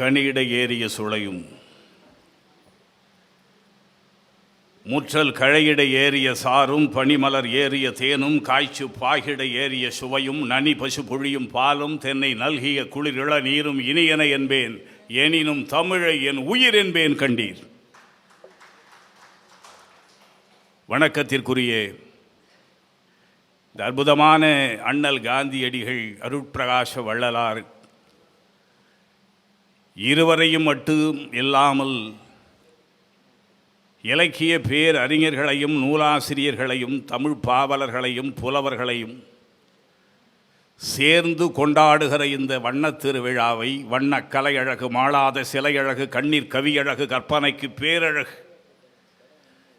கனியிட ஏறிய சுளையும். முற்றல் கழையிட ஏறிய சாரும் பனிமலர் ஏறிய தேனும் காய்ச்சு பாகிட ஏறிய சுவையும் நனி பசு பொழியும் பாலும் தென்னை நல்கிய குளிரிள நீரும் இனியன என்பேன். எனினும் தமிழை என் உயிர் என்பேன் கண்டீர். வணக்கத்திற்குரிய இந்த அற்புதமான அண்ணல் காந்தியடிகள் அருட்பிரகாச வள்ளலார் இருவரையும் மட்டும் இல்லாமல் இலக்கிய பேர் அறிஞர்களையும் நூலாசிரியர்களையும் தமிழ் பாவலர்களையும் புலவர்களையும் சேர்ந்து கொண்டாடுகிற இந்த வண்ணத் திருவிழாவை வண்ணக் கலையழகு மாளாத சிலையழகு கண்ணீர் கவியழகு கற்பனைக்கு பேரழகு.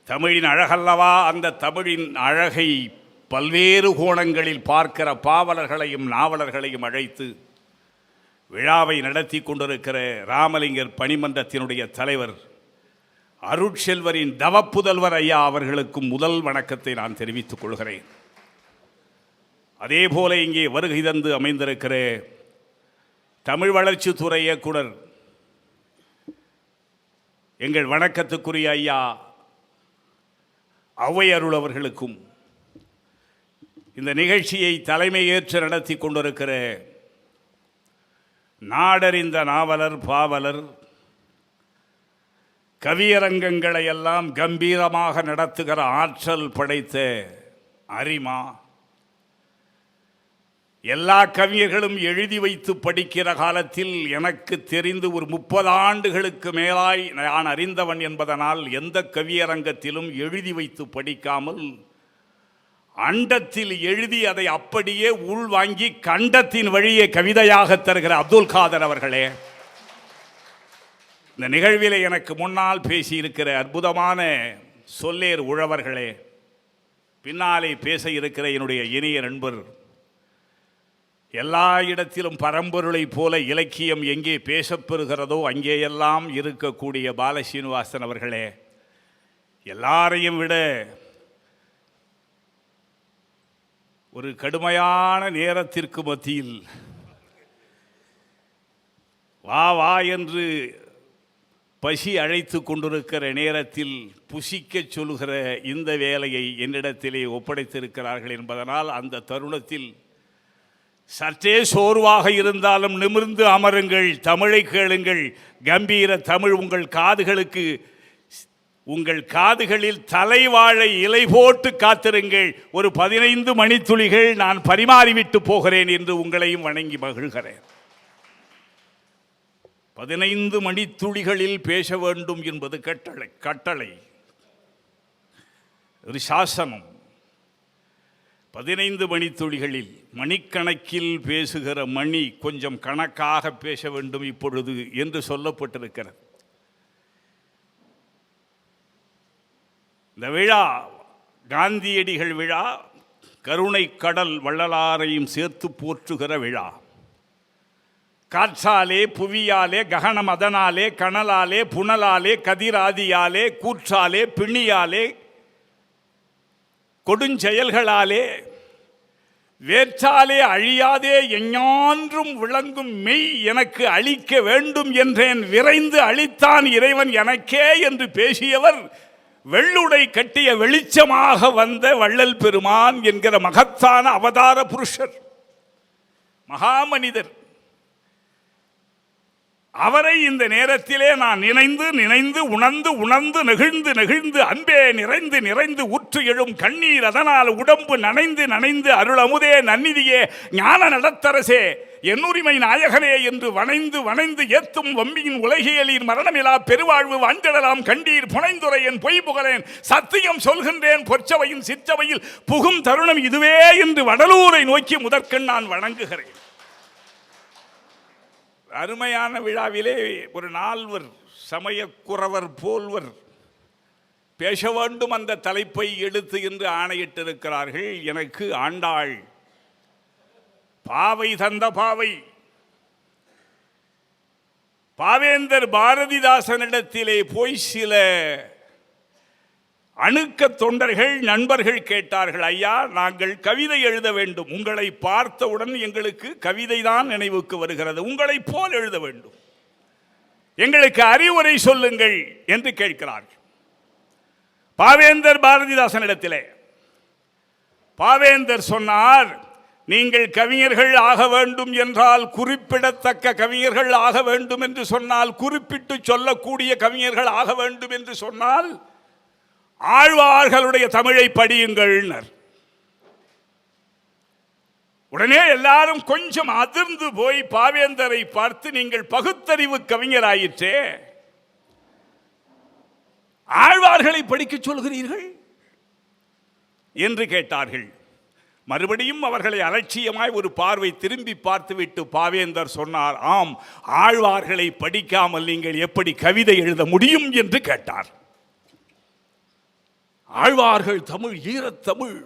தமிழின் அழகல்லவா? அந்த தமிழின் அழகை பல்வேறு கோணங்களில் பார்க்கிற பாவலர்களையும் நாவலர்களையும் அழைத்து விழாவை நடத்தி கொண்டிருக்கிற ராமலிங்கர் பணிமன்றத்தினுடைய தலைவர் அருட்செல்வரின் தவப்புதல்வர் ஐயா அவர்களுக்கும் முதல் வணக்கத்தை நான் தெரிவித்துக் கொள்கிறேன். அதே போல இங்கே வருகை தந்து அமைந்திருக்கிற தமிழ் வளர்ச்சித்துறை இயக்குனர் எங்கள் வணக்கத்துக்குரிய ஐயா ஔவையருள் அவர்களுக்கும் இந்த நிகழ்ச்சியை தலைமை ஏற்று நடத்தி கொண்டிருக்கிற நாடறிந்த நாவலர் பாவலர் கவியரங்கங்களை எல்லாம் கம்பீரமாக நடத்துகிற ஆற்றல் படைத்த அரிமா எல்லா கவிஞர்களும் எழுதி வைத்து படிக்கிற காலத்தில் எனக்கு தெரிந்து ஒரு முப்பது ஆண்டுகளுக்கு மேலாய் நான் அறிந்தவன் என்பதனால் எந்த கவியரங்கத்திலும் எழுதி வைத்து படிக்காமல் அண்டத்தில் எழுதி அதை அப்படியே உள்வாங்கி கண்டத்தின் வழியே கவிதையாக தருகிற அப்துல் காதர் அவர்களே. இந்த நிகழ்வில் எனக்கு முன்னால் பேசியிருக்கிற அற்புதமான சொல்லேர் உழவர்களே பின்னாலே பேச இருக்கிற என்னுடைய இனிய நண்பர் எல்லா இடத்திலும் பரம்பொருளைப் போல இலக்கியம் எங்கே பேசப்பெறுகிறதோ அங்கேயெல்லாம் இருக்கக்கூடிய பாலசீனிவாசன் அவர்களே எல்லாரையும் விட ஒரு கடுமையான நேரத்திற்கு மத்தியில் வா வா என்று பசி அழைத்து கொண்டிருக்கிற நேரத்தில் புசிக்கச் சொல்கிற இந்த வேலையை என்னிடத்திலே ஒப்படைத்திருக்கிறார்கள் என்பதனால் அந்த தருணத்தில் சற்றே சோர்வாக இருந்தாலும் நிமிர்ந்து அமருங்கள் தமிழை கேளுங்கள். கம்பீர தமிழ் உங்கள் காதுகளுக்கு உங்கள் காதுகளில் தலைவாழை இலை போட்டு காத்திருங்கள். ஒரு பதினைந்து மணித்துளிகள் நான் பரிமாறிவிட்டு போகிறேன் என்று உங்களையும் வணங்கி மகிழ்கிறேன். பதினைந்து மணித்துளிகளில் பேச வேண்டும் என்பது கட்டளை கட்டளை. ஒரு சாசனம். பதினைந்து மணித்துளிகளில் மணிக்கணக்கில் பேசுகிற மணி கொஞ்சம் கணக்காக பேச வேண்டும் இப்பொழுது என்று சொல்லப்பட்டிருக்கிறது. இந்த விழா காந்தியடிகள் விழா கருணை கடல் வள்ளலாரையும் சேர்த்து போற்றுகிற விழா. காற்றாலே புவியாலே ககன மதனாலே கனலாலே புனலாலே கதிராதியாலே கூற்றாலே பிணியாலே கொடுஞ்செயல்களாலே வேற்றாலே அழியாதே எஞ்ஞான்றும் விளங்கும் மெய் எனக்கு அழிக்க வேண்டும் என்றேன். விரைந்து அழித்தான் இறைவன் எனக்கே என்று பேசியவர் வெள்ளுடை கட்டிய வெளிச்சமாக வந்த வள்ளல் பெருமான் என்கிற மகத்தான அவதார புருஷர். மகாமனிதர். அவரை இந்த நேரத்திலே நான் நினைந்து நினைந்து உணர்ந்து உணர்ந்து நெகிழ்ந்து நெகிழ்ந்து அன்பே நிறைந்து நிறைந்து உற்று எழும் கண்ணீர் அதனால் உடம்பு நனைந்து நனைந்து அருள் அமுதே நன்னிதியே ஞான நடத்தரசே என்னுரிமை நாயகனே என்று வணைந்து வணைந்து ஏத்தும் வம்பியின் உலகியலின் மரணமிலா பெருவாழ்வு வாழ்ந்திடலாம் கண்டீர் புனைந்துரையன் பொய் புகழேன் சத்தியம் சொல்கின்றேன் பொற்சவையின் சிற்றவையில் புகும் தருணம் இதுவே என்று வடலூரை நோக்கி முதற்கண் நான் வணங்குகிறேன். அருமையான விழாவிலே ஒரு நால்வர் சமயக்குறவர் போல்வர் பேச வேண்டும் அந்த தலைப்பை எடுத்து என்று ஆணையிட்டிருக்கிறார்கள். எனக்கு ஆண்டாள் பாவை தந்த பாவை பாவேந்தர் பாரதிதாசனிடத்திலே போய் சில அணுக்க தொண்டர்கள் நண்பர்கள் கேட்டார்கள் ஐயா நாங்கள் கவிதை எழுத வேண்டும். உங்களை பார்த்தவுடன் எங்களுக்கு கவிதை தான் நினைவுக்கு வருகிறது. உங்களைப் போல் எழுத வேண்டும். எங்களுக்கு அறிவுரை சொல்லுங்கள் என்று கேட்கிறார்கள். பாவேந்தர் பாரதிதாசனிடத்திலே பாவேந்தர் சொன்னார் நீங்கள் கவிஞர்கள் ஆக வேண்டும் என்றால் குறிப்பிடத்தக்க கவிஞர்கள் ஆக வேண்டும் என்று சொன்னால் குறிப்பிட்டு சொல்லக்கூடிய கவிஞர்கள் ஆக வேண்டும் என்று சொன்னால் ஆழ்வார்களுடைய தமிழை படியுங்கள்னர். உடனே எல்லாரும் கொஞ்சம் அதிர்ந்து போய் பாவேந்தரை பார்த்து நீங்கள் பகுத்தறிவு கவிஞராயிற்றே. ஆழ்வார்களை படிக்க சொல்கிறீர்கள்? என்று கேட்டார்கள். மறுபடியும் அவர்களை அலட்சியமாய் ஒரு பார்வை திரும்பி பார்த்துவிட்டு பாவேந்தர் சொன்னார் ஆம் ஆழ்வார்களை படிக்காமல் நீங்கள் எப்படி கவிதை எழுத முடியும்? என்று கேட்டார். ஆழ்வார்கள் தமிழ் ஈரத்தமிழ்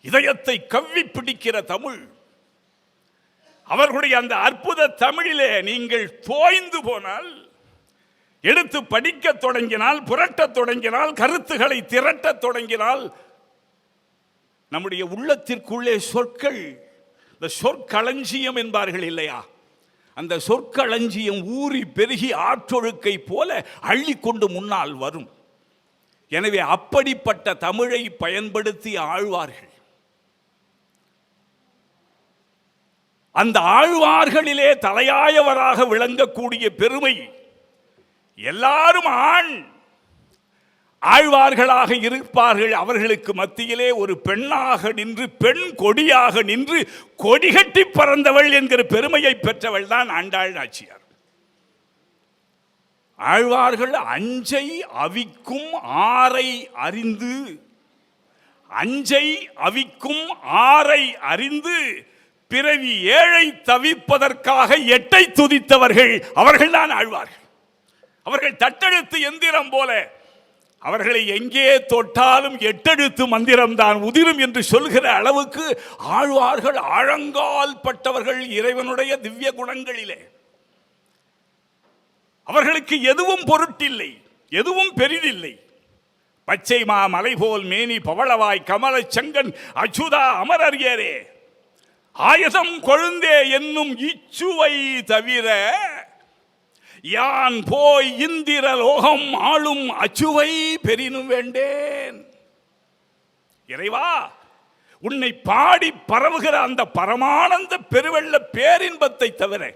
இதயத்தை கவ்வி பிடிக்கிற தமிழ். அவர்களுடைய அந்த அற்புத தமிழிலே நீங்கள் தோய்ந்து போனால் எடுத்து படிக்கத் தொடங்கினால் புரட்டத் தொடங்கினால் கருத்துக்களை திரட்டத் தொடங்கினால் நம்முடைய உள்ளத்திற்குள்ளே சொற்கள் இந்த சொற்களஞ்சியம் என்பார்கள் இல்லையா? அந்த சொற்களஞ்சியம் ஊறி பெருகி ஆற்றொழுக்கை போல அள்ளிக்கொண்டு முன்னால் வரும். எனவே அப்படிப்பட்ட தமிழை பயன்படுத்தி ஆழ்வார்கள். அந்த ஆழ்வார்களிலே தலையாயவராக விளங்கக்கூடிய பெருமை எல்லாரும் ஆண் ஆழ்வார்களாக இருப்பார்கள். அவர்களுக்கு மத்தியிலே ஒரு பெண்ணாக நின்று பெண் கொடியாக நின்று கொடிகட்டி பறந்தவள் என்கிற பெருமையை பெற்றவள் தான் ஆண்டாள் நாச்சியார். ஆழ்வார்கள் அஞ்சை அவிக்கும் ஆரை அறிந்து அஞ்சை அவிக்கும் ஆரை அறிந்து பிறவி ஏழை தவிப்பதற்காக எட்டை துதித்தவர்கள் அவர்கள் தான் ஆழ்வார்கள். அவர்கள் தட்டெழுத்து எந்திரம் போல அவர்களை எங்கே தொட்டாலும் எட்டெழுத்து மந்திரம் தான் உதிரும் என்று சொல்கிற அளவுக்கு ஆழ்வார்கள் ஆழங்கால் பட்டவர்கள் இறைவனுடைய திவ்ய குணங்களிலே. அவர்களுக்கு எதுவும் பொருட்டில்லை எதுவும் பெரிதில்லை. பச்சை மா மலை போல் மேனி பவளவாய் கமல செங்கன் அச்சுதா அமரறியரே ஆயதம் கொழுந்தே என்னும் இச்சுவை தவிர யான் போய் இந்திர லோகம் ஆளும் அச்சுவை பெரினும் வேண்டேன். இறைவா உன்னை பாடி பரவுகிற அந்த பரமானந்த பெருவெள்ள பேரின்பத்தை தவிர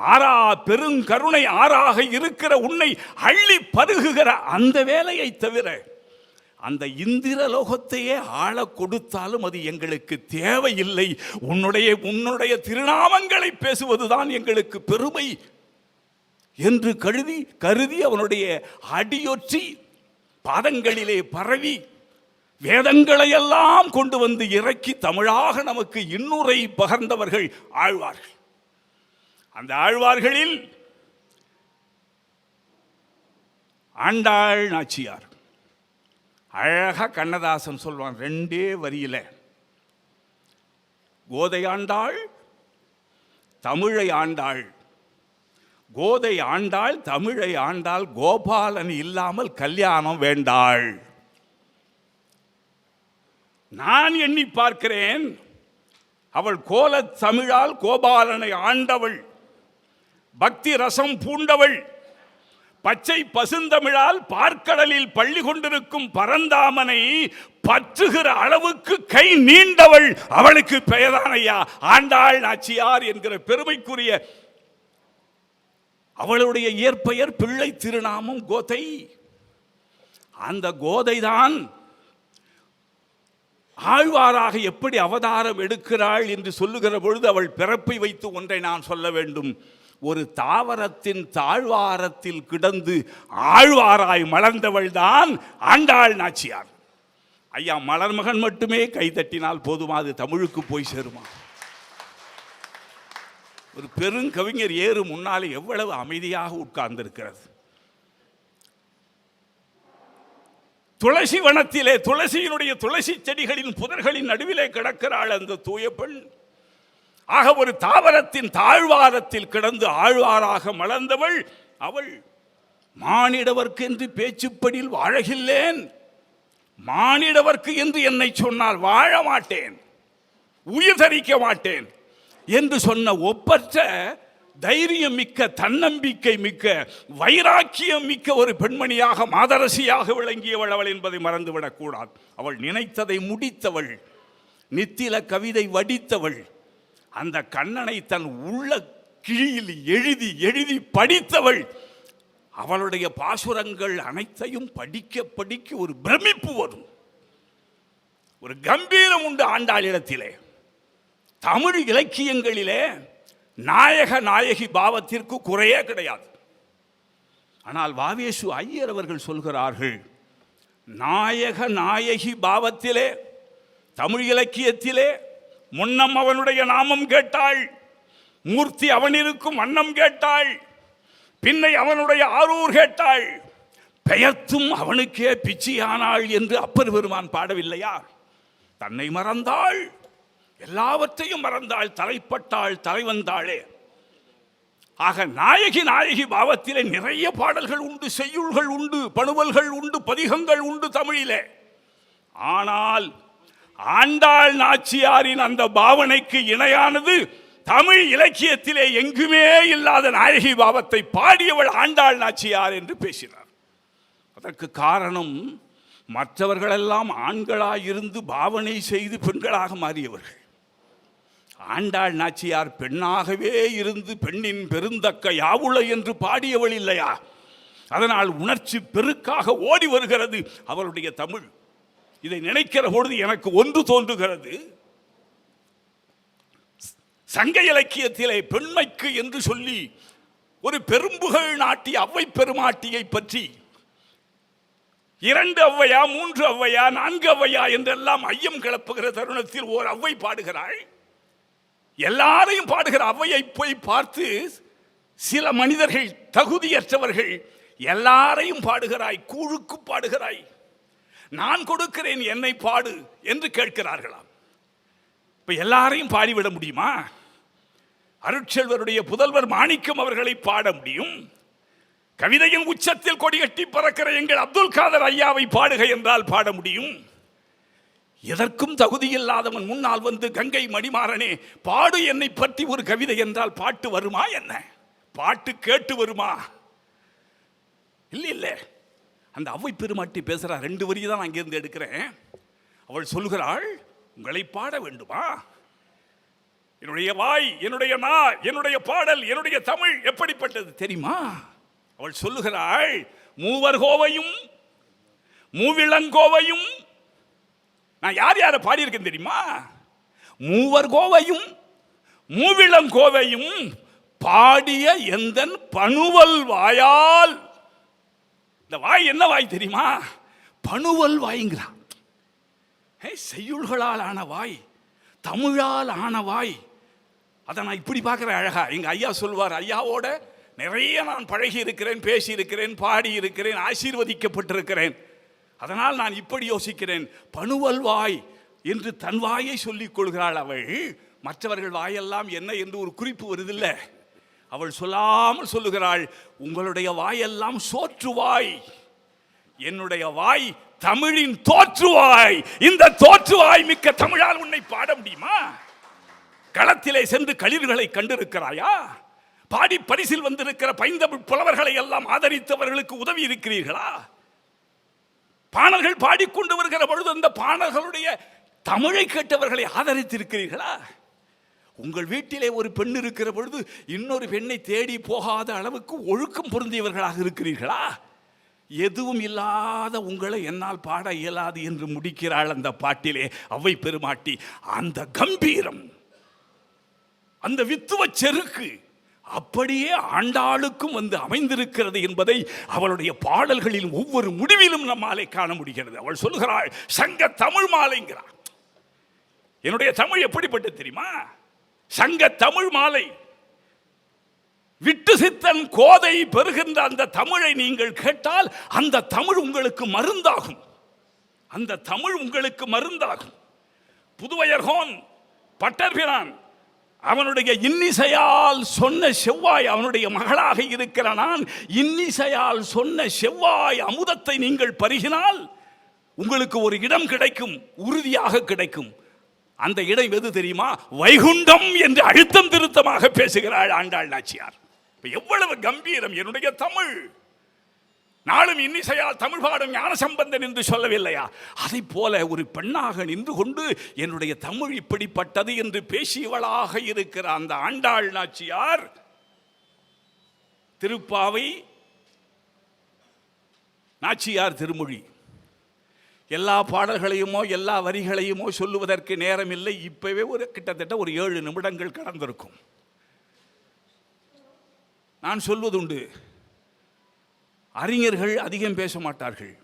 ஆறா பெருங்கருணை ஆறாக இருக்கிற உன்னை அள்ளி பருகுகிற அந்த வேலையை தவிர அந்த இந்திர லோகத்தையே ஆள கொடுத்தாலும் அது எங்களுக்கு தேவையில்லை. உன்னுடைய உன்னுடைய திருநாமங்களை பேசுவதுதான் எங்களுக்கு பெருமை என்று கருதி கருதி அவனுடைய அடியொற்றி பாதங்களிலே பரவி வேதங்களை எல்லாம் கொண்டு வந்து இறக்கி தமிழாக நமக்கு இன்னுரை பகர்ந்தவர்கள் ஆழ்வார்கள். அந்த ஆழ்வார்களில் ஆண்டாள் நாச்சியார். அழகா கண்ணதாசன் சொல்வான் ரெண்டே வரியில கோதை ஆண்டாள் தமிழை ஆண்டாள். கோதை ஆண்டாள் தமிழை ஆண்டாள் கோபாலன் இல்லாமல் கல்யாணம் வேண்டாள். நான் எண்ணி பார்க்கிறேன் அவள் கோலத் தமிழால் கோபாலனை ஆண்டவள். பக்தி ரசம் பூண்டவள். பச்சை பசுந்தமிழால் பார்க்கடலில் பள்ளி கொண்டிருக்கும் பரந்தாமனை பற்றுகிற அளவுக்கு கை நீண்டவள். அவளுக்கு பெயர்தானையா ஆண்டாள் நாச்சியார் என்கிற பெருமைக்குரிய அவளுடைய இயற்பெயர் பிள்ளை திருநாமம் கோதை. அந்த கோதைதான் ஆழ்வாராக எப்படி அவதாரம் எடுக்கிறாள் என்று சொல்லுகிற பொழுது அவள் பிறப்பை வைத்து ஒன்றை நான் சொல்ல வேண்டும். ஒரு தாவரத்தின் தாழ்வாரத்தில் கிடந்து ஆழ்வாராய் மலர்ந்தவள் தான் ஆண்டாள் நாச்சியார். ஐயா மலர்மகன் மட்டுமே கைதட்டினால் போதுமா? அது தமிழுக்கு போய் சேருமா? ஒரு பெருங்கவிஞர் ஏறு முன்னாலே எவ்வளவு அமைதியாக உட்கார்ந்திருக்கிறது. துளசி வனத்திலே துளசியினுடைய துளசி செடிகளின் புதர்களின் நடுவிலே கிடக்கிறாள் அந்த தூய பெண் ஆக ஒரு தாவரத்தின் தாழ்வாரத்தில் கிடந்து ஆழ்வாராக மலர்ந்தவள் அவள் மானிடவர்க்கு என்று பேச்சுப்படியில் வாழகில்லேன். மானிடவர்க்கு என்று என்னை சொன்னால் வாழ மாட்டேன். உயிர் தரிக்க மாட்டேன். என்று சொன்ன ஒப்பற்ற தைரியம் மிக்க தன்னம்பிக்கை மிக்க வைராக்கியம் மிக்க ஒரு பெண்மணியாக மாதரசியாக விளங்கியவள் அவள் என்பதை மறந்துவிடக்கூடாது அவள் நினைத்ததை முடித்தவள். நித்தில கவிதை வடித்தவள். அந்த கண்ணனை தன் உள்ள கிழியில் எழுதி எழுதி படித்தவள். அவளுடைய பாசுரங்கள் அனைத்தையும் படிக்க படிக்க ஒரு பிரமிப்பு வரும். ஒரு கம்பீரம் உண்டு ஆண்டாளிடத்திலே. தமிழ் இலக்கியங்களிலே நாயக நாயகி பாவத்திற்கு குறையே கிடையாது. ஆனால் வாவேசு ஐயர் அவர்கள் சொல்கிறார்கள் நாயக நாயகி பாவத்திலே தமிழ் இலக்கியத்திலே முன்னம் அவனுடைய நாமம் கேட்டாள். மூர்த்தி அவனிருக்கும் வண்ணம் கேட்டாள். பின்னை அவனுடைய ஆரூர் கேட்டாள். பெயர்த்தும் அவனுக்கே பிச்சியானாள் என்று அப்பர் பெருமான் பாடவில்லையா? தன்னை மறந்தாள். எல்லாவற்றையும் மறந்தாள். தலைப்பட்டாள் தலைவந்தாளே. ஆக நாயகி நாயகி பாவத்திலே நிறைய பாடல்கள் உண்டு செய்யுள்கள் உண்டு பணுவல்கள் உண்டு பதிகங்கள் உண்டு தமிழிலே. ஆனால் ஆண்டாள் நாச்சியாரின் அந்த பாவனைக்கு இணையானது தமிழ் இலக்கியத்திலே எங்குமே இல்லாத நாயகி பாவத்தை பாடியவள் ஆண்டாள் நாச்சியார் என்று பேசினார். அதற்கு காரணம் மற்றவர்களெல்லாம் ஆண்களாயிருந்து பாவனை செய்து பெண்களாக மாறியவர்கள். ஆண்டாள் நாச்சியார் பெண்ணாகவே இருந்து பெண்ணின் பெருந்தக்க யாவுள என்று பாடியவள் இல்லையா? அதனால் உணர்ச்சி பெருக்காக ஓடி வருகிறது அவருடைய தமிழ். இதை நினைக்கிற பொழுது எனக்கு ஒன்று தோன்றுகிறது. சங்க இலக்கியத்திலே பெண்மைக்கு என்று சொல்லி ஒரு பெரும்புகழ் நாட்டி அவ்வை பெருமாட்டியை பற்றி இரண்டு அவ்வையா மூன்று அவ்வையா நான்கு அவ்வையா என்றெல்லாம் ஐயம் கிளப்புகிற தருணத்தில் ஓர் அவ்வை பாடுகிறாள். எல்லாரையும் பாடுகிற அவ்வையை போய் பார்த்து சில மனிதர்கள் தகுதியற்றவர்கள் எல்லாரையும் பாடுகிறாய் கூழுக்கு பாடுகிறாய். நான் கொடுக்கிறேன் என்னை பாடு என்று கேட்கிறார்களாம். இப்போ எல்லாரையும் பாடிவிட முடியுமா? அருட்செல்வருடைய புதல்வர் மாணிக்கம் அவர்களை பாட முடியும்? கவிதையின் உச்சத்தில் கொடிகட்டி பறக்கிற எங்கள் அப்துல் காதர் ஐயாவை பாடுக என்றால் பாட முடியும்? எதற்கும் தகுதியில்லாதவன் முன்னால் வந்து கங்கை மணிமாறனே பாடு என்னை பற்றி ஒரு கவிதை என்றால் பாட்டு வருமா என்ன? பாட்டு கேட்டு வருமா? இல்லை இல்லை அந்த அவை பெருமாட்டி பேசுறா ரெண்டு வரி தான் அங்கிருந்து எடுக்கிறேன். அவள் சொல்கிறாள் உங்களை பாட வேண்டுமா? என்னுடைய வாய் என்னுடைய நா என்னுடைய பாடல் என்னுடைய தமிழ் எப்படிப்பட்டது தெரியுமா? அவள் சொல்லுகிறாள் மூவர் கோவையும் மூவிளங்கோவையும் நான் யார் யாரை பாடியிருக்கேன் தெரியுமா? மூவர் கோவையும் மூவிளங்கோவையும் பாடிய எந்தன் பணுவல் வாயால் இந்த வாய் என்ன வாய் தெரியுமா? பணுவல் வாய்ங்கிறான். ஏ, செய்யுள்களால் ஆன வாய் தமிழால் ஆன வாய். அதை நான் இப்படி பார்க்குறேன் அழகா. எங்கள் ஐயா சொல்வார் ஐயாவோட நிறைய நான் பழகி இருக்கிறேன் பேசியிருக்கிறேன் பாடி இருக்கிறேன் ஆசீர்வதிக்கப்பட்டிருக்கிறேன். அதனால் நான் இப்படி யோசிக்கிறேன். பணுவல் வாய் என்று தன் வாயை சொல்லிக் கொள்கிறாள் அவள். மற்றவர்கள் வாயெல்லாம் என்ன என்று ஒரு குறிப்பு வருதில்ல. அவள் சொல்லாமல் சொல்லுகிறாள் உங்களுடைய வாயெல்லாம் சோற்றுவாய். என்னுடைய வாய் தமிழின் தோற்றுவாய். இந்த தோற்றுவாய் மிக்க தமிழால் உன்னை பாட முடியுமா? களத்திலே சென்று களிர்களை கண்டிருக்கிறாயா? பாடி பரிசில் வந்திருக்கிற பைந்தமிழ் புலவர்களை எல்லாம் ஆதரித்தவர்களுக்கு உதவி இருக்கிறீர்களா? பாணர்கள் பாடிக்கொண்டு வருகிற பொழுது அந்த பாணர்களுடைய தமிழை கேட்டவர்களை ஆதரித்திருக்கிறீர்களா? உங்கள் வீட்டிலே ஒரு பெண் இருக்கிற பொழுது இன்னொரு பெண்ணை தேடி போகாத அளவுக்கு ஒழுக்கம் பொருந்தியவர்களாக இருக்கிறீர்களா? எதுவும் இல்லாத உங்களை என்னால் பாட இயலாது என்று முடிக்கிறாள் அந்த பாட்டிலே அவை பெருமாட்டி. அந்த கம்பீரம் அந்த வித்துவ செருக்கு அப்படியே ஆண்டாளுக்கும் வந்து அமைந்திருக்கிறது என்பதை அவளுடைய பாடல்களில் ஒவ்வொரு முடிவிலும் நம்மாலே காண முடிகிறது. அவள் சொல்கிறாள் சங்க தமிழ் மாலைங்கிறாள். என்னுடைய தமிழ் எப்படிப்பட்டது தெரியுமா? சங்க தமிழ் மாலை. விட்டு சித்தன் கோதை பெறுகின்ற அந்த தமிழை நீங்கள் கேட்டால் அந்த தமிழ் உங்களுக்கு மருந்தாகும். அந்த தமிழ் உங்களுக்கு மருந்தாகும். புதுவையர்கோன் பட்டர்பிரான் அவனுடைய இன்னிசையால் சொன்ன செவ்வாய் அவனுடைய மகளாக இருக்கிற நான் இன்னிசையால் சொன்ன செவ்வாய் அமுதத்தை நீங்கள் பருகினால் உங்களுக்கு ஒரு இடம் கிடைக்கும் உறுதியாக கிடைக்கும். அந்த இடம் எது தெரியுமா? வைகுண்டம் என்று அழுத்தம் திருத்தமாக பேசுகிறாள் ஆண்டாள் நாச்சியார். இப்ப எவ்வளவு கம்பீரம் என்னுடைய தமிழ். நாளும் இன்னிசையால் தமிழ் பாடும் ஞானசம்பந்தன் என்று சொல்லவில்லையா? அதை போல ஒரு பெண்ணாக நின்று கொண்டு என்னுடைய தமிழ் இப்படிப்பட்டது என்று பேசியவளாக இருக்கிற அந்த ஆண்டாள் நாச்சியார் திருப்பாவை நாச்சியார் திருமொழி. எல்லா பாடல்களையுமோ எல்லா வரிகளையுமோ சொல்லுவதற்கு நேரம் இல்லை இப்போவே ஒரு கிட்டத்தட்ட ஒரு ஏழு நிமிடங்கள் கடந்திருக்கும். நான் சொல்வதுண்டு. அறிஞர்கள் அதிகம் பேச மாட்டார்கள்.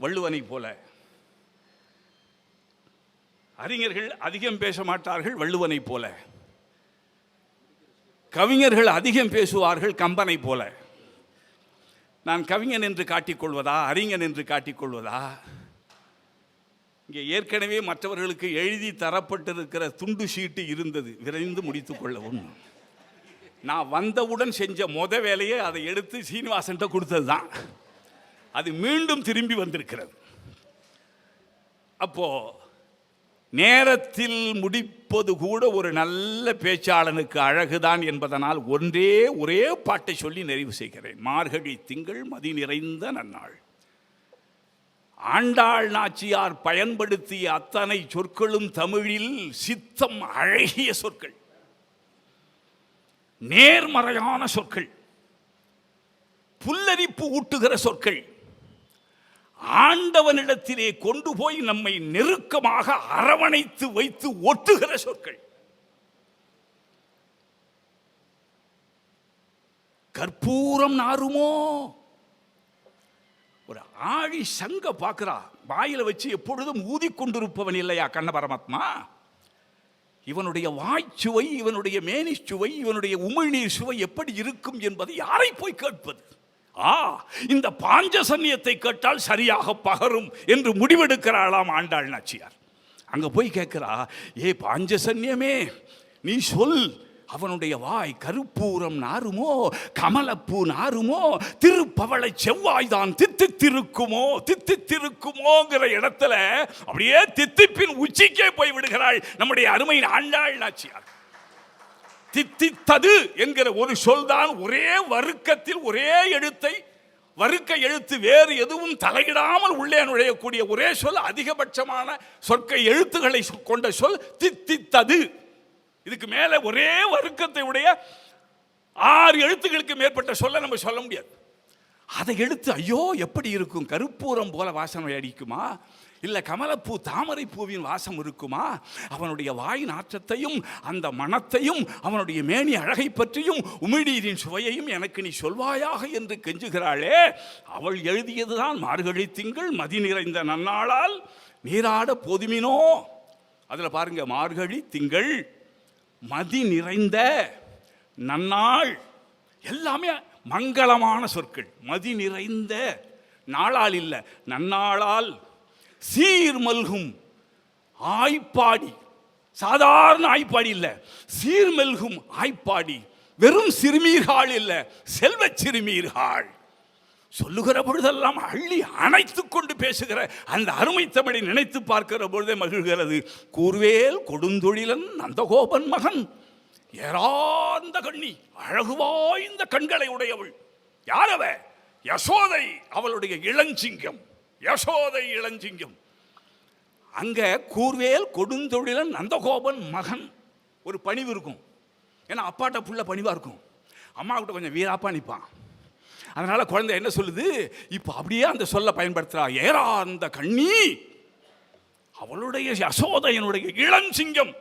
வள்ளுவனை போல. அறிஞர்கள் அதிகம் பேச மாட்டார்கள் வள்ளுவனை போல. கவிஞர்கள் அதிகம் பேசுவார்கள் கம்பனை போல. நான் கவிஞன் என்று காட்டிக்கொள்வதா அறிஞன் என்று காட்டிக்கொள்வதா? இங்கே ஏற்கனவே மற்றவர்களுக்கு எழுதி தரப்பட்டிருக்கிற துண்டு சீட்டு இருந்தது. விரைந்து முடித்து கொள்ளவும். நான் வந்தவுடன் செஞ்ச மொத வேலையை அதை எடுத்து சீனிவாசன்ட்ட கொடுத்தது தான் அது மீண்டும் திரும்பி வந்திருக்கிறது. அப்போது நேரத்தில் முடிப்பது கூட ஒரு நல்ல பேச்சாளனுக்கு அழகுதான் என்பதனால் ஒன்றே ஒரே பாட்டை சொல்லி நிறைவு செய்கிறேன். மார்கழி திங்கள் மதி நிறைந்த நன்னாள். ஆண்டாள் நாச்சியார் பயன்படுத்திய அத்தனை சொற்களும் தமிழில் சித்தம் அழகிய சொற்கள். நேர்மறையான சொற்கள். புல்லரிப்பு ஊட்டுகிற சொற்கள். ஆண்டவனிடத்திலே கொண்டு போய் நம்மை நெருக்கமாக அரவணைத்து வைத்து ஒட்டுகிற சொற்கள். கற்பூரம் நாருமோ? ஒரு ஆழி சங்க பார்க்கிறா வாயில வச்சு எப்பொழுதும் ஊதிக்கொண்டிருப்பவன் இல்லையா கண்ண பரமாத்மா? இவனுடைய வாய்ச்சுவை இவனுடைய மேனிச்சுவை இவனுடைய உமிழ்நீர் சுவை எப்படி இருக்கும் என்பதை யாரை போய் கேட்பது? ஆ இந்த பாஞ்ச சன்னியத்தை கேட்டால் சரியாக பகரும் என்று முடிவெடுக்கிறாளாம் ஆண்டாள் நாச்சியார். அங்கே போய் கேட்குறா ஏ பாஞ்சசன்யமே நீ சொல் அவனுடைய வாய் கருப்பூரம் நாருமோ கமலப்பூ நாருமோ திருப்பவளை செவ்வாய் தான் தித்தித்திருக்குமோ தித்தித்திருக்குமோங்கிற இடத்துல அப்படியே தித்திப்பின் உச்சிக்கே போய் விடுகிறாள் நம்முடைய அருமையின் ஆண்டாள் நாச்சியார். தித்தித்தது என்கிற ஒரு சொல்தான் ஒரே வருக்கத்தில் ஒரே எழுத்தை வருக்க எழுத்து வேறு எதுவும் தலையிடாமல் உள்ளே நுழையக்கூடிய ஒரே சொல் அதிகபட்சமான சொற்க எழுத்துக்களை கொண்ட சொல் தித்தித்தது. இதுக்கு மேலே ஒரே வருக்கத்தை உடைய ஆறு எழுத்துக்களுக்கு மேற்பட்ட சொல்ல நம்ம சொல்ல முடியாது. அதை எடுத்து ஐயோ எப்படி இருக்கும்? கருப்பூரம் போல வாசனை அடிக்குமா? இல்லை கமலப்பூ தாமரை பூவின் வாசம் இருக்குமா? அவனுடைய வாய் நாற்றத்தையும் அந்த மனத்தையும் அவனுடைய மேனி அழகை பற்றியும் உமிழ்நீரின் சுவையையும் எனக்கு நீ சொல்வாயாக என்று கெஞ்சுகிறாளே. அவள் எழுதியதுதான் மார்கழி திங்கள் மதி நிறைந்த நன்னாளால் நீராட போதுமினோ. அதில் பாருங்க மார்கழி திங்கள் மதி நிறைந்த நன்னாள். எல்லாமே மங்களமான சொற்கள். மதி நிறைந்த நாளால் இல்லை நன்னாளால் சீர் மல்கும். ஆய்ப்பாடி. சாதாரண ஆய்ப்பாடி இல்லை. சீர் மல்கும் ஆய்ப்பாடி. வெறும் சிறுமீர்கள் இல்லை. செல்வ சிறுமீர்கள் சொல்லுகிற பொழுதெல்லாம் அள்ளி அணைத்து கொண்டு பேசுகிற அந்த அருமை தமிழை நினைத்து பார்க்கிற பொழுதே மகிழ்கிறது. கூர்வேல் கொடுந்தொழிலன் நந்தகோபன் மகன். ஏறாந்த கண்ணி அழகு வாய்ந்த கண்களை உடையவள். யாரவ யசோதை அவளுடைய இளஞ்சிங்கம். யசோதை இளஞ்சிங்கம். அங்கே கூர்வேல் கொடுந்தொழிலன் நந்தகோபன் மகன் ஒரு பணிவு இருக்கும். ஏன்னா அப்பாட்ட புள்ள பணிவாக இருக்கும். அம்மா கிட்ட கொஞ்சம் வீராப்பாக நிற்பான் அதனால் குழந்தை என்ன சொல்லுது? இப்போ அப்படியே அந்த சொல்ல பயன்படுத்துகிறா ஏறா அந்த கண்ணி அவளுடைய யசோதையனுடைய இளஞ்சிங்கம்.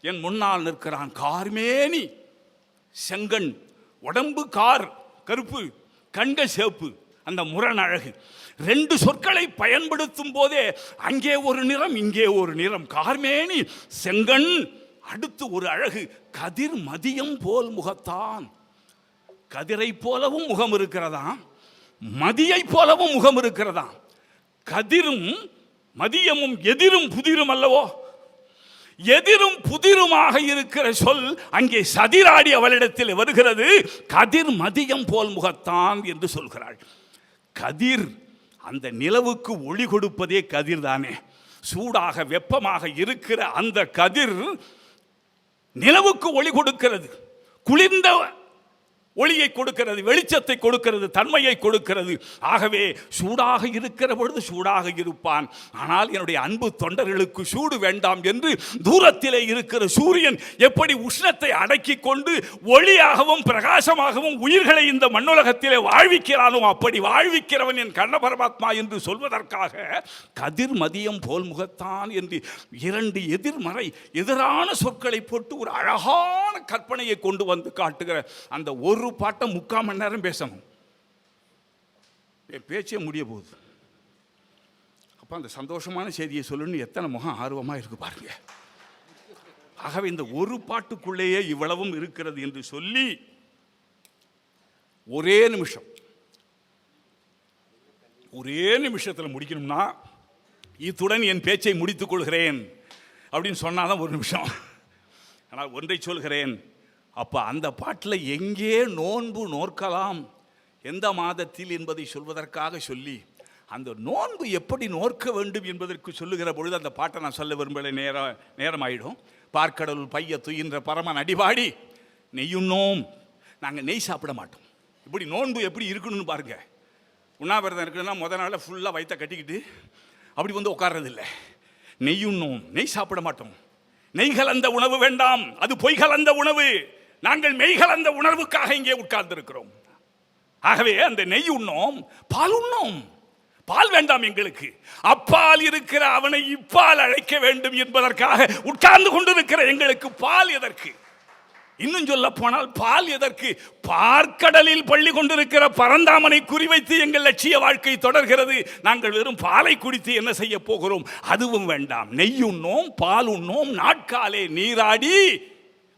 என் முன்னால் நிற்கிறான் கார்மேனி. செங்கண் உடம்பு கார் கருப்பு கண்கள் சேப்பு. அந்த முரண் அழகு. ரெண்டு சொற்களை பயன்படுத்தும் போதே அங்கே ஒரு நிறம் இங்கே ஒரு நிறம். கார்மேனி செங்கண் அடுத்து ஒரு அழகு. கதிர் மதியம் போல் முகத்தான். கதிரை போலவும் முகம் இருக்கிறதா மதியை போலவும் முகம் இருக்கிறதாம். கதிரும் மதியமும் எதிரும் புதிரும் அல்லவோ? எதிரும் புதிருமாக இருக்கிற சொல் அங்கே சதிராடி அவளிடத்தில் வருகிறது. கதிர் மதியம் போல் முகத்தான் என்று சொல்கிறாள். கதிர் அந்த நிலவுக்கு ஒளி கொடுப்பதே கதிர் தானே. சூடாக வெப்பமாக இருக்கிற அந்த கதிர் நிலவுக்கு ஒளி கொடுக்கிறது. குளிர்ந்த ஒளியை கொடுக்கிறது வெளிச்சத்தை கொடுக்கிறது தன்மையை கொடுக்கிறது. ஆகவே சூடாக இருக்கிற பொழுது சூடாக இருப்பான். ஆனால் என்னுடைய அன்பு தொண்டர்களுக்கு சூடு வேண்டாம் என்று தூரத்திலே இருக்கிற சூரியன் எப்படி உஷ்ணத்தை அடக்கி கொண்டு ஒளியாகவும் பிரகாசமாகவும் உயிர்களை இந்த மண்ணுலகத்திலே வாழ்விக்கிறானோ அப்படி வாழ்விக்கிறவன் என் கண்ண பரமாத்மா என்று சொல்வதற்காக கதிர் மதியம் போல் முகத்தான் என்று இரண்டு எதிர்மறை எதிரான சொற்களை போட்டு ஒரு அழகான கற்பனையை கொண்டு வந்து காட்டுகிற அந்த ஒரு பாட்டை முக்கால் மணி நேரம் பேசணும். என் பேச்சே முடிய போகுது. அப்போ அந்த சந்தோஷமான செய்தியை சொல்லணும்னு எத்தனை முகம் ஆர்வமாக இருக்கு பாருங்க. ஆகவே இந்த ஒரு பாட்டுக்குள்ளேயே இவ்வளவும் இருக்கிறது என்று சொல்லி ஒரே நிமிஷம். ஒரே நிமிஷத்தில் முடிக்கணும்னா இத்துடன் என் பேச்சை முடித்துக் கொள்கிறேன் அப்படின்னு சொன்னாதான் ஒரு நிமிஷம். ஆனால் ஒன்றை சொல்கிறேன். அப்போ அந்த பாட்டில் எங்கே நோன்பு நோற்கலாம்? எந்த மாதத்தில் என்பதை சொல்வதற்காக சொல்லி அந்த நோன்பு எப்படி நோக்க வேண்டும் என்பதற்கு சொல்லுகிற பொழுது அந்த பாட்டை நான் சொல்ல விரும்பல நேரம் நேரமாயிடும். பார்க்கடவுள் பைய துயின்ற பரமன் அடிபாடி நெய்யுண்ணோம் நாங்கள் நெய் சாப்பிட மாட்டோம். இப்படி நோன்பு எப்படி இருக்கணும்னு பாருங்க. உண்ணாவிரதம் இருக்குன்னா முத நாளில் ஃபுல்லாக வயிற்ற கட்டிக்கிட்டு அப்படி வந்து உட்கார்றதில்ல. நெய்யுண்ணோம் நெய் சாப்பிட மாட்டோம். நெய் கலந்த உணவு வேண்டாம். அது பொய் கலந்த உணவு. நாங்கள் மெய்கலந்த உணர்வுக்காக இங்கே உட்கார்ந்திருக்கிறோம். ஆகவே அந்த நெய் உண்ணோம் பால் உண்ணோம். பால் வேண்டாம் எங்களுக்கு. அப்பால் இருக்கிற அவனை இப்பால் அழைக்க வேண்டும் என்பதற்காக உட்கார்ந்து கொண்டிருக்கிற எங்களுக்கு பால் எதற்கு? இன்னும் சொல்ல போனால் பால் எதற்கு? பார்க்கடலில் பள்ளி கொண்டிருக்கிற பரந்தாமனை குறிவைத்து எங்கள் லட்சிய வாழ்க்கை தொடர்கிறது. நாங்கள் வெறும் பாலை குடித்து என்ன செய்ய போகிறோம்? அதுவும் வேண்டாம். நெய் உண்ணோம் பால் உண்ணோம் நாட்காலே நீராடி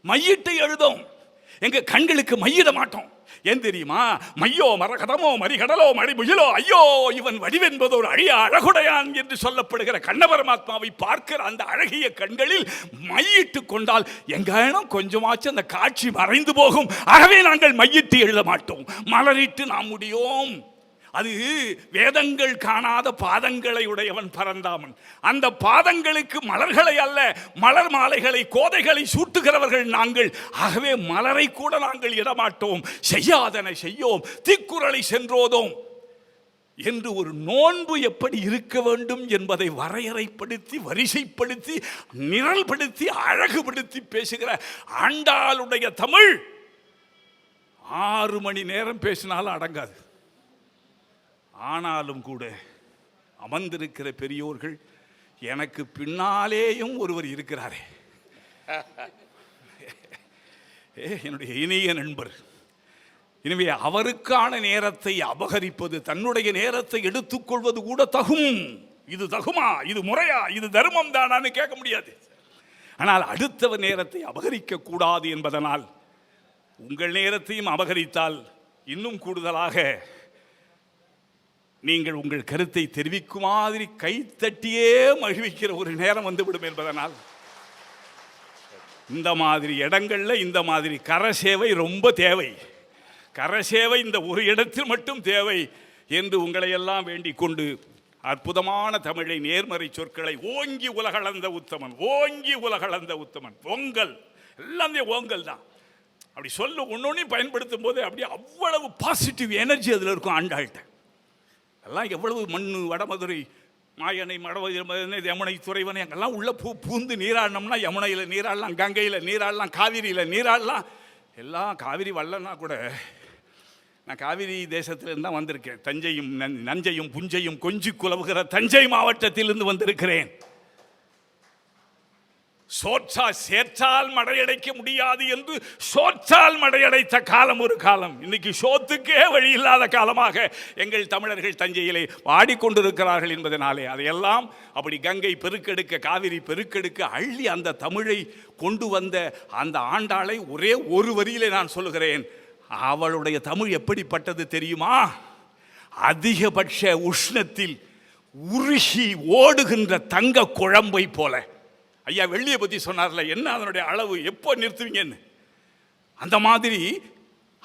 மையிட்டு எழுதோம். எங்க கண்களுக்கு மையிட மாட்டோம். ஏன் தெரியுமா? மையோ மரகதமோ மறிகடலோ மடிமுகிலோ ஐயோ இவன் வடிவென்பது ஒரு அழிய அழகுடையான் என்று சொல்லப்படுகிற கண்ண பரமாத்மாவை பார்க்கிற அந்த அழகிய கண்களில் மையிட்டு கொண்டால் எங்கேனும் கொஞ்சமாச்சும் அந்த காட்சி மறைந்து போகும். ஆகவே நாங்கள் மையிட்டு எழுத மாட்டோம். மலரிட்டு நாம் முடியோம். அது வேதங்கள் காணாத பாதங்களை உடையவன் பரந்தாமன். அந்த பாதங்களுக்கு மலர்களை அல்ல மலர் மாலைகளை கோதைகளை சூட்டுகிறவர்கள் நாங்கள். ஆகவே மலரை கூட நாங்கள் இடமாட்டோம். செய்யாதன செய்யோம். தீக்குறளை சென்றோதோம். என்று ஒரு நோன்பு எப்படி இருக்க வேண்டும் என்பதை வரையறைப்படுத்தி வரிசைப்படுத்தி நிரல்படுத்தி அழகுபடுத்தி பேசுகிற ஆண்டாளுடைய தமிழ். ஆறு மணி நேரம் பேசினாலும் அடங்காது. ஆனாலும் கூட அமர்ந்திருக்கிற பெரியோர்கள் எனக்கு பின்னாலேயும் ஒருவர் இருக்கிறாரே. ஏ, என்னுடைய இனிய நண்பர் எனவே அவருக்கான நேரத்தை அபகரிப்பது தன்னுடைய நேரத்தை எடுத்துக்கொள்வது கூட தகும். இது தகுமா? இது முறையா? இது தர்மம் தானான்னு கேட்க முடியாது. ஆனால் அடுத்தவர் நேரத்தை அபகரிக்க கூடாது என்பதனால் உங்கள் நேரத்தையும் அபகரித்தால் இன்னும் கூடுதலாக நீங்கள் உங்கள் கருத்தை தெரிவிக்கும் மாதிரி கைத்தட்டியே மகிழ்விக்கிற ஒரு நேரம் வந்துவிடும் என்பதனால். இந்த மாதிரி இடங்களில் இந்த மாதிரி கர சேவை ரொம்ப தேவை. கர சேவை இந்த ஒரு இடத்தில் மட்டும் தேவை என்று உங்களையெல்லாம் வேண்டிக் கொண்டு அற்புதமான தமிழை நேர்மறை சொற்களை ஓங்கி உலகளந்த உத்தமன் ஓங்கி உலகளந்த உத்தமன் ஓங்கல் எல்லாமே ஓங்கல் தான். அப்படி சொல்ல ஒன்றையும் பயன்படுத்தும் போது அப்படியே அவ்வளவு பாசிட்டிவ் எனர்ஜி அதில் இருக்கும் ஆண்டாள்கிட்ட. எல்லாம் எவ்வளவு மண் வடமதுரை மாயனை மடவதிரை யமுனை துறைவனை அங்கெல்லாம் உள்ள பூ பூந்து நீராடினோம்னா யமுனையில் நீராடலாம் கங்கையில் நீராடலாம் காவிரியில் நீராடலாம். எல்லாம் காவிரி வரலன்னா கூட நான் காவிரி தேசத்திலிருந்து தான் வந்திருக்கேன். தஞ்சையும் நன்- நஞ்சையும் புஞ்சையும் கொஞ்சி குலவுகிற தஞ்சை மாவட்டத்திலிருந்து வந்திருக்கிறேன். சோற்றா சேற்றால் மடையடைக்க முடியாது என்று சோற்றால் மடையடைத்த காலம் ஒரு காலம். இன்னைக்கு சோத்துக்கே வழி இல்லாத காலமாக எங்கள் தமிழர்கள் தஞ்சையிலே வாடிக்கொண்டிருக்கிறார்கள் என்பதனாலே அதையெல்லாம் அப்படி கங்கை பெருக்கெடுக்க காவிரி பெருக்கெடுக்க அள்ளி அந்த தமிழை கொண்டு வந்த அந்த ஆண்டாளை ஒரே ஒரு வரியிலே நான் சொல்லுகிறேன். அவளுடைய தமிழ் எப்படிப்பட்டது தெரியுமா? அதிகபட்ச உஷ்ணத்தில் உருகி ஓடுகின்ற தங்க குழம்பை போல. ஐயா வெள்ளியை பற்றி சொன்னார்ல என்ன அதனுடைய அளவு எப்போ நிறுத்துவீங்கன்னு? அந்த மாதிரி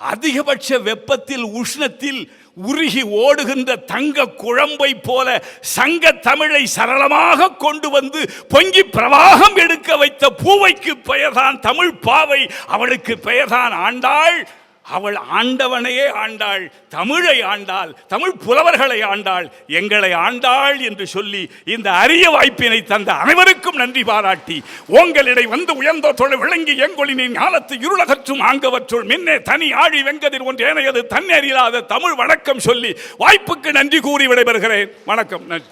அதிகபட்ச வெப்பத்தில் உஷ்ணத்தில் உருகி ஓடுகின்ற தங்க குழம்பை போல சங்க தமிழை சரளமாக கொண்டு வந்து பொங்கி பிரவாகம் எடுக்க வைத்த பூவைக்கு பெயர்தான் தமிழ் பாவை அவளுக்கு பெயர்தான் ஆண்டாள். அவள் ஆண்டவனையே ஆண்டாள் தமிழை ஆண்டாள் தமிழ் புலவர்களை ஆண்டாள். எங்களை ஆண்டாள் என்று சொல்லி இந்த அரிய வாய்ப்பினை தந்த அனைவருக்கும் நன்றி பாராட்டி உங்களிடை வந்து உயர்ந்த தொழில் விளங்கி எங்கொழினின் ஞானத்து இருளகற்றும் ஆங்கவற்றுள் மின்னே தனி ஆழி வெங்கதிர் ஒன்று ஏனையது தன்னறியாத தமிழ் வணக்கம் சொல்லி வாய்ப்புக்கு நன்றி கூறி விடைபெறுகிறேன். வணக்கம் நன்றி.